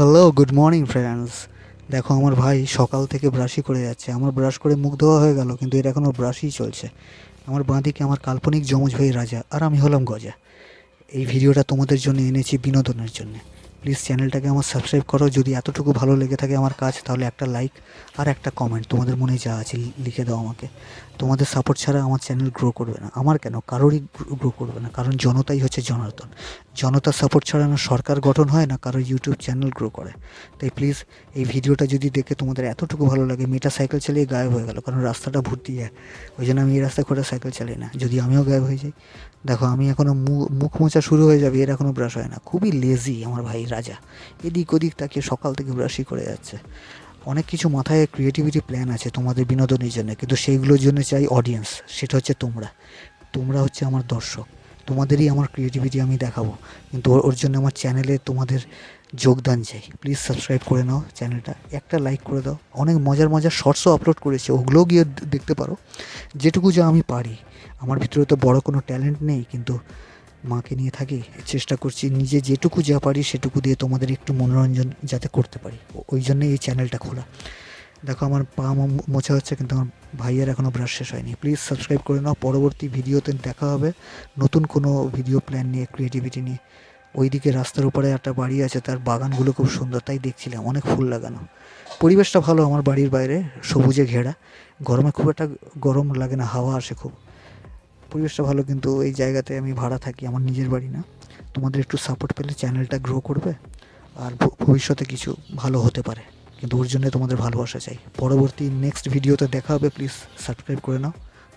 Hello good morning friends দেখো, আমার ভাই সকাল থেকে ব্রাশই করে যাচ্ছে। আমার ব্রাশ করে মুখ ধোয়া হয়ে গেল, কিন্তু এর এখনও ব্রাশই চলছে। আমার বাঁদিকে আমার কাল্পনিক যমজ ভাই রাজা, আর আমি হলাম গজা। এই ভিডিওটা তোমাদের জন্য এনেছি বিনোদনের জন্য। প্লিজ চ্যানেলটাকে আমার সাবস্ক্রাইব করো। যদি এতটুকু ভালো লেগে থাকে আমার কাজ, তাহলে একটা লাইক আর একটা কমেন্ট তোমাদের মনে যা আছে লিখে দাও আমাকে। তোমাদের সাপোর্ট ছাড়া আমার চ্যানেল গ্রো করবে না। আমার কেন? কারোরই গ্রো করবে না। কারণ জনতাই হচ্ছে জনার্দন। জনতার সাপোর্ট ছাড়া না সরকার গঠন হয়, না কারও ইউটিউব চ্যানেল গ্রো করে। তাই প্লিজ এই ভিডিওটা যদি দেখে তোমাদের এতটুকু ভালো লাগে মেয়েটা সাইকেল চালিয়ে গায়েব হয়ে গেল। কারণ রাস্তাটা ভর্তি যায় ওই জন্য আমি এই রাস্তা করে সাইকেল চালাই না। যদি আমিও গায়েব হয়ে যাই। দেখো, আমি এখনও মুখ মোছা শুরু হয়ে যাবে। এর এখনও ব্রাশ হয় না। খুবই লেজি আমার ভাই। রাজা। এদিক ওদিক তাকে সকাল থেকে ব্রাশই করে যাচ্ছে। অনেক কিছু মাথায় ক্রিয়েটিভিটি প্ল্যান আছে তোমাদের বিনোদনের জন্য, কিন্তু সেইগুলোর জন্য চাই অডিয়েন্স সেটা হচ্ছে তোমরা। তোমরা হচ্ছে আমার দর্শক। তোমাদেরই আমার ক্রিয়েটিভিটি আমি দেখাবো। কিন্তু ওর জন্য আমার চ্যানেলে তোমাদের যোগদান চাই। প্লিজ সাবস্ক্রাইব করে নাও চ্যানেলটা একটা লাইক করে দাও। অনেক মজার মজার শর্টসও আপলোড করেছে, ওগুলোও গিয়ে দেখতে পারো। যেটুকু যা আমি পারি। আমার ভিতরে তো বড় কোনো ট্যালেন্ট নেই, কিন্তু মাকে নিয়ে থাকি, চেষ্টা করছি নিজে যেটুকু যা পারি সেটুকু দিয়ে তোমাদের একটু মনোরঞ্জন যাতে করতে পারি। ওই জন্য এই চ্যানেলটা খোলা। দেখো আমার পা মোছা হচ্ছে কিন্তু আমার ভাইয়ের এখনও ব্রাশ শেষ হয়নি। প্লিজ সাবস্ক্রাইব করে নাও। পরবর্তী ভিডিওতে দেখা হবে। নতুন কোনো ভিডিও প্ল্যান নিয়ে ক্রিয়েটিভিটি নিয়ে। ওইদিকে রাস্তার উপরে একটা বাড়ি আছে, তার বাগানগুলো খুব সুন্দর, তাই দেখছিলাম। অনেক ফুল লাগানো। পরিবেশটা ভালো, আমার বাড়ির বাইরে সবুজে ঘেরা। গরমে খুব একটা গরম লাগে না, হাওয়া আসে খুব। পরিবেশটা ভালো, কিন্তু এই জায়গাতে আমি ভাড়া থাকি, আমার নিজের বাড়ি না। তোমাদের একটু সাপোর্ট পেলে চ্যানেলটা গ্রো করবে, আর ভবিষ্যতে কিছু ভালো হতে পারে। কিন্তু ওর জন্য তোমাদের ভালোবাসা চাই। পরবর্তী নেক্সট ভিডিওতে দেখা হবে প্লিজ সাবস্ক্রাইব করে নাও।